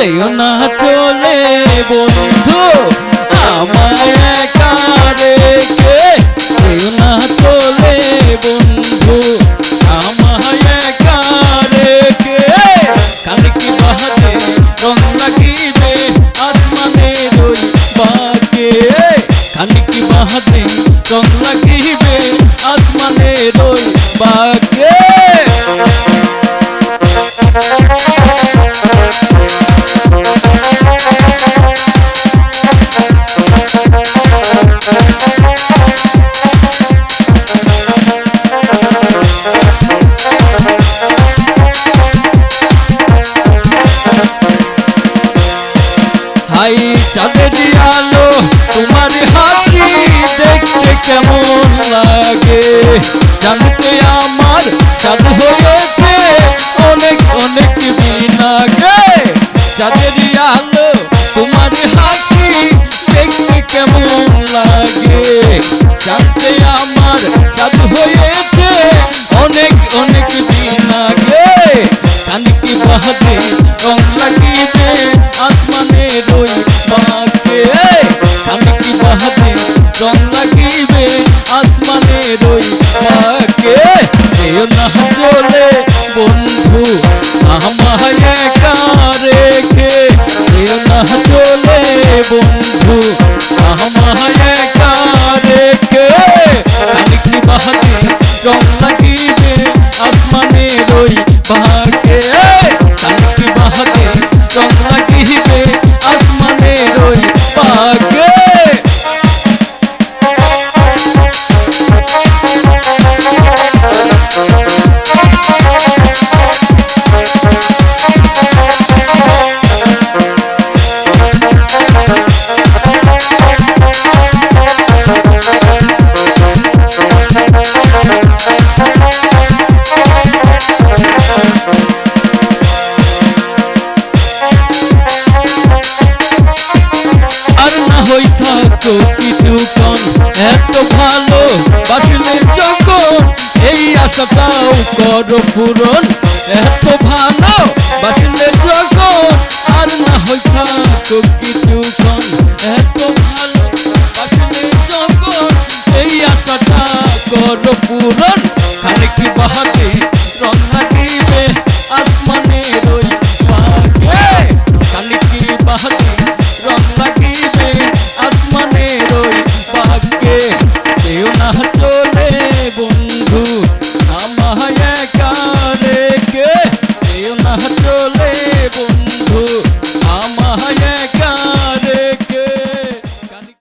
যেও না চলে বন্ধু আমায় একা হাই চাঁদের আলো তোমার হাসি দেখতে কেমন লাগে? জানতে আমার চাঁদ হয়েছে? অনেক অনেক দিন আগে চাঁদের আলো তোমার লাগিবে আসমানে রই বাকে এও বন্ধু আমায় একা রেখে। এও না বন্ধু প্রতিটুকন এত ভালো আসলে যখন এই আশাটাও করো পূরণ, এত ভালো বাসলে যখন আর না হয় থাকো কিছুক্ষণ এত ভালো আসলে যখন এই আশাটা করো পূরণ